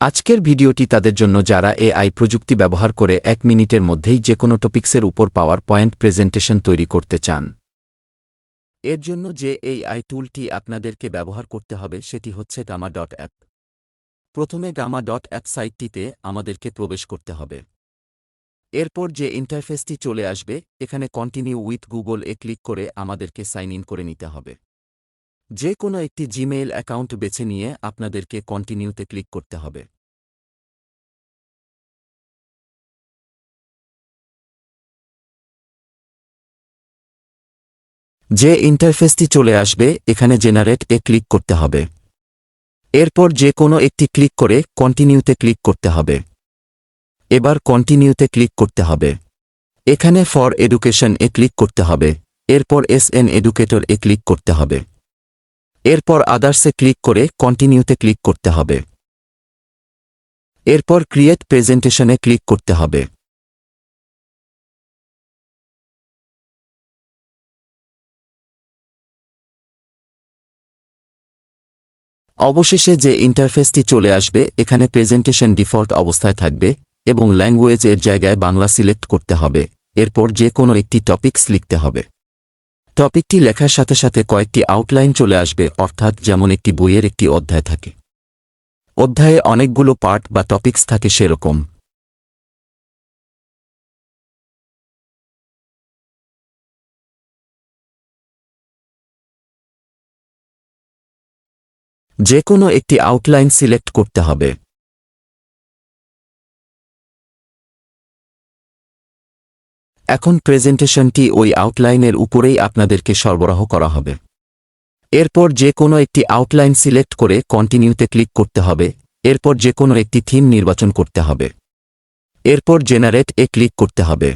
আজকের ভিডিওটি তাদের জন্য যারা এআই প্রযুক্তি ব্যবহার করে এক মিনিটের মধ্যেই যে কোনো টপিক্সের উপর পাওয়ার পয়েন্ট প্রেজেন্টেশন তৈরি করতে চান। এর জন্য যে এআই টুলটি আপনাদেরকে ব্যবহার করতে হবে সেটি হচ্ছে গামা ডট অ্যাপ। প্রথমে গামা ডট অ্যাপ সাইটটিতে আমাদেরকে প্রবেশ করতে হবে। এরপর যে ইন্টারফেসটি চলে আসবে, এখানে কন্টিনিউ উইথ গুগল এ ক্লিক করে আমাদেরকে সাইন ইন করে নিতে হবে। যে কোনো একটি জিমেইল অ্যাকাউন্ট বেছে নিয়ে আপনাদেরকে কন্টিনিউতে ক্লিক করতে হবে। যে ইন্টারফেসটি চলে আসবে, এখানে জেনারেট এ ক্লিক করতে হবে। এরপর যে কোনো একটি ক্লিক করে কন্টিনিউতে ক্লিক করতে হবে। এবার কন্টিনিউতে ক্লিক করতে হবে। এখানে ফর এডুকেশন এ ক্লিক করতে হবে। এরপর এস এন এডুকেটর এ ক্লিক করতে হবে। এরপর আদার্সে ক্লিক করে কন্টিনিউতে ক্লিক করতে হবে। এরপর ক্রিয়েট প্রেজেন্টেশনে ক্লিক করতে হবে। অবশেষে যে ইন্টারফেসটি চলে আসবে, এখানে প্রেজেন্টেশন ডিফল্ট অবস্থায় থাকবে এবং ল্যাঙ্গুয়েজ এর জায়গায় বাংলা সিলেক্ট করতে হবে। এরপর যে কোনো একটি টপিকস লিখতে হবে। টপিকটি লেখার সাথে সাথে কয়েকটি আউটলাইন চলে আসবে, অর্থাৎ যেমন একটি বইয়ের একটি অধ্যায় থাকে। অধ্যায়ে অনেকগুলো পার্ট বা টপিকস থাকে সেরকম। যে কোনো একটি আউটলাইন সিলেক্ট করতে হবে। এখন প্রেজেন্টেশনটি ওই আউটলাইনের উপরেই আপনাদেরকে সরবরাহ করা হবে। এরপর যে কোনো একটি আউটলাইন সিলেক্ট করে কন্টিনিউতে ক্লিক করতে হবে, এরপর যে কোনো একটি থিম নির্বাচন করতে হবে। এরপর জেনারেট এ ক্লিক করতে হবে।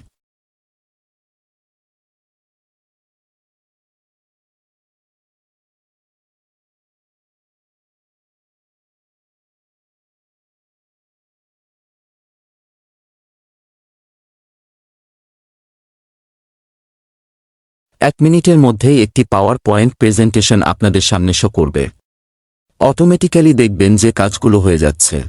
এক মিনিটের মধ্যেই একটি পাওয়ার পয়েন্ট প্রেজেন্টেশন আপনাদের সামনে শো করবে। অটোমেটিক্যালি দেখবেন যে কাজগুলো হয়ে যাচ্ছে।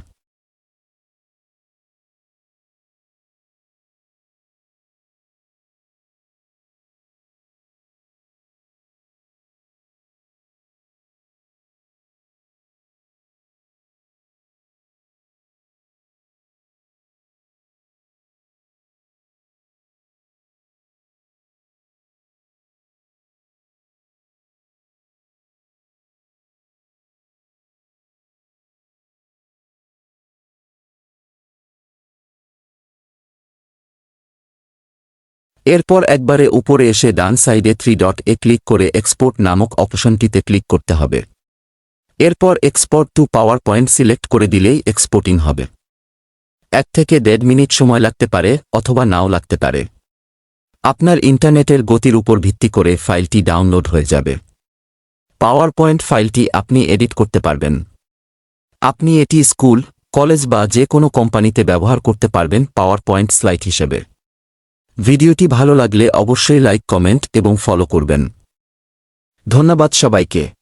এরপর একবারে উপরে এসে ডান সাইডে থ্রি ডট এ ক্লিক করে এক্সপোর্ট নামক অপশনটিতে ক্লিক করতে হবে। এরপর export to PowerPoint select করে দিলেই এক্সপোর্টিং হবে। এক থেকে দেড় মিনিট সময় লাগতে পারে অথবা নাও লাগতে পারে। আপনার ইন্টারনেটের গতির উপর ভিত্তি করে ফাইলটি ডাউনলোড হয়ে যাবে। পাওয়ার পয়েন্ট ফাইলটি আপনি এডিট করতে পারবেন। আপনি এটি স্কুল, কলেজ বা যে কোনো কোম্পানিতে ব্যবহার করতে পারবেন পাওয়ার পয়েন্ট স্লাইড হিসেবে। ভিডিওটি ভালো লাগলে অবশ্যই লাইক কমেন্ট এবং ফলো করবেন। ধন্যবাদ সবাইকে।